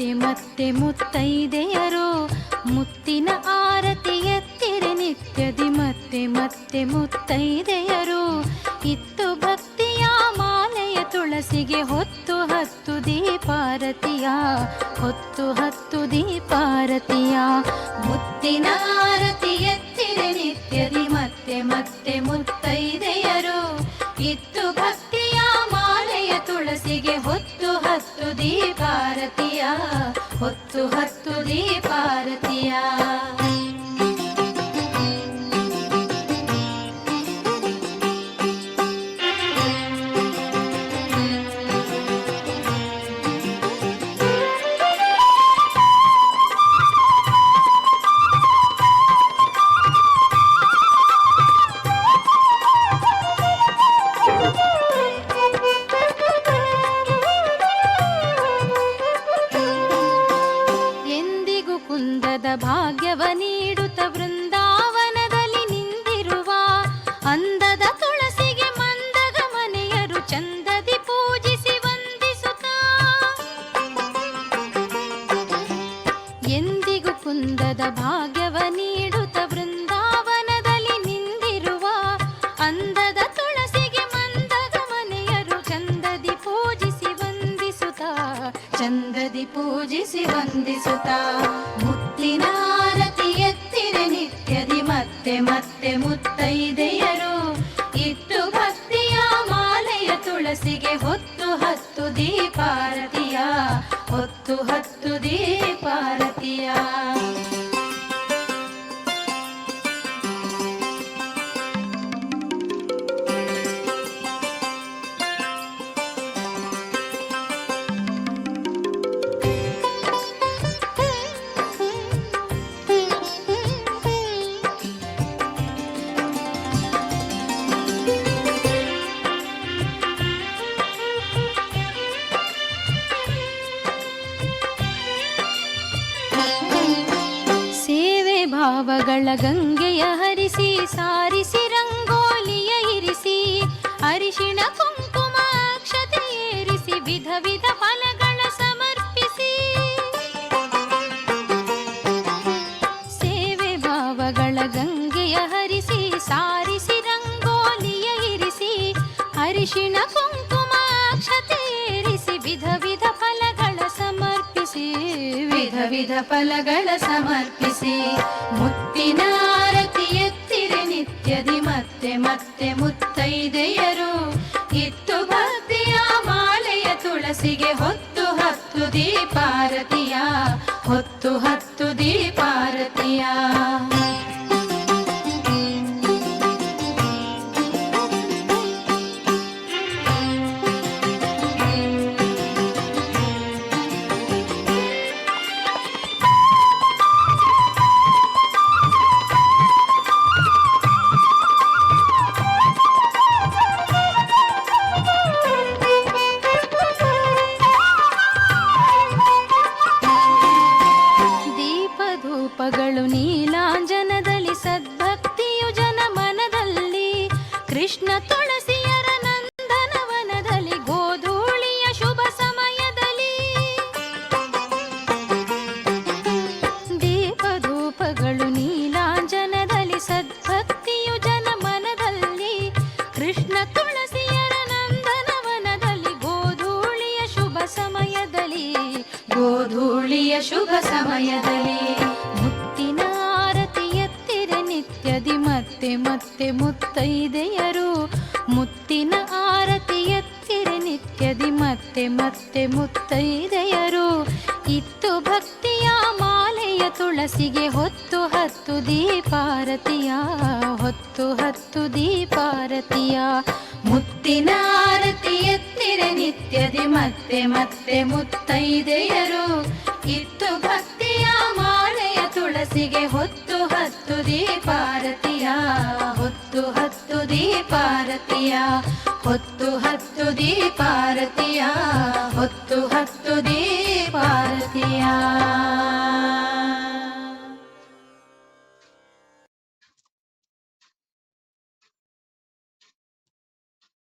ಮತ್ತೆ ಮತ್ತೆ ಮುತ್ತೈದೆಯರು, ಮುತ್ತಿನ ಆರತಿ ಎತ್ತಿರೆ ನಿತ್ಯದಿ ಮತ್ತೆ ಮತ್ತೆ ಮುತ್ತೈದೆಯರು. ಇತ್ತು ಭಕ್ತಿಯ ಮಾಲೆಯ ತುಳಸಿಗೆ ಹೊತ್ತು ಹತ್ತು ದೀಪಾರತಿಯ, ಹೊತ್ತು ಹತ್ತು ದೀಪಾರತಿಯ. ಮುತ್ತಿನ ಆರತಿ ಎತ್ತಿರೆ ನಿತ್ಯದಿ ಮತ್ತೆ ಮತ್ತೆ ಮುತ್ತೈದೆಯರು. ಇತ್ತು ಭಕ್ತಿಯ ಮಾಲೆಯ ತುಳಸಿಗೆ ಹೊತ್ತು ಹತ್ತು ದೀಪಾರತಿಯ ಹೊತ್ತು ಹತ್ತು ದೀಪಾರತಿಯ. ಕುಂದದ ಪೂಜಿಸಿ ವಂದಿಸುತ್ತ. ಮುತ್ತಿನ ಆರತಿ ಎತ್ತಿನ ನಿತ್ಯದಿ ಮತ್ತೆ ಮತ್ತೆ ಮುತ್ತೈದೆಯರು. ಇಟ್ಟು ಭಕ್ತಿಯ ಮಾಲೆಯ ತುಳಸಿಗೆ ಹೊತ್ತು ಹತ್ತು ದೀಪಾರತಿಯ. ಹೊತ್ತು ಹತ್ತು ದೀಪಾರತಿಯ. ಭಾವಗಳ ಗಂಗೆಯ ಹರಿಸಿ, ಸಾರಿಸಿ, ರಂಗೋಲಿಯ ಇರಿಸಿ, ಅರಿಶಿಣ ಕುಂಕುಮ ಅಕ್ಷತೆ ಏರಿಸಿ, ವಿಧ ವಿಧ ಫಲಗಳ ಸಮರ್ಪಿಸಿ. ಸೇವೆ ಭಾವಗಳ ಗಂಗೆಯ ಹರಿಸಿ, ಸಾರಿಸಿ, ರಂಗೋಲಿಯ ಇರಿಸಿ, ಅರಿಶಿಣ ಕುಂಕುಮ ಅಕ್ಷತೆ ಏರಿಸಿ, ವಿಧ ವಿಧ ಫಲಗಳ ಸಮರ್ಪಿಸಿ. ಮುತ್ತಿನ ಆರತಿ ಎತ್ತಿರೆ ನಿತ್ಯದಿ ಮತ್ತೆ ಮತ್ತೆ ಮುತ್ತೈದೆಯರು. ಇತ್ತು ಭಕ್ತಿಯ ಮಾಲೆಯ ತುಳಸಿಗೆ ಹೊತ್ತು ಹತ್ತು ದೀಪಾರತಿಯ. ಹೊತ್ತು ಹತ್ತು ನೀಲಾಂಜನದಲ್ಲಿ ಸದ್ಭಕ್ತಿಯು ಜನ ಮನದಲ್ಲಿ ಕೃಷ್ಣ ತುಳಸಿಯರ ನಂದನವನದಲ್ಲಿ ಗೋಧೂಳಿಯ ಶುಭ ಸಮಯದಲ್ಲಿ. ದೀಪಧೂಪಗಳು ನೀಲಾಂಜನದಲ್ಲಿ ಸದ್ಭಕ್ತಿಯು ಜನ ಮನದಲ್ಲಿ ಕೃಷ್ಣ ತುಳಸಿಯರ ನಂದನವನದಲ್ಲಿ ಗೋಧೂಳಿಯ ಶುಭ ಸಮಯದಲ್ಲಿ. ಗೋಧೂಳಿಯ ಶುಭ ಸಮಯದಲ್ಲಿ. ನಿತ್ಯದಿ ಮತ್ತೆ ಮತ್ತೆ ಮುತ್ತೈದೆಯರು. ಮುತ್ತಿನ ಆರತಿ ಎತ್ತಿರೆ ನಿತ್ಯದಿ ಮತ್ತೆ ಮತ್ತೆ ಮುತ್ತೈದೆಯರು. ಇತ್ತು ಭಕ್ತಿಯ ಮಾಲೆಯ ತುಳಸಿಗೆ ಹೊತ್ತು ಹತ್ತು ದೀಪಾರತಿಯ, ಹೊತ್ತು ಹತ್ತು ದೀಪಾರತಿಯ. ಮುತ್ತಿನ ಆರತಿ ಎತ್ತಿರೆ ನಿತ್ಯದಿ ಮತ್ತೆ ಮತ್ತೆ ಮುತ್ತೈದೆಯರು. ಇತ್ತು ಭಕ್ತಿಯ ಮಾಲೆಯ ತುಳಸಿಗೆ ಹತ್ತು ದೀಪಾರತಿಯ ಹೊತ್ತು ಹತ್ತು ದೀಪಾರತಿಯ ಹೊತ್ತು ಹತ್ತು ದೀಪಾರತಿಯ ಹೊತ್ತು ಹತ್ತು ದೀಪಾರತಿಯ.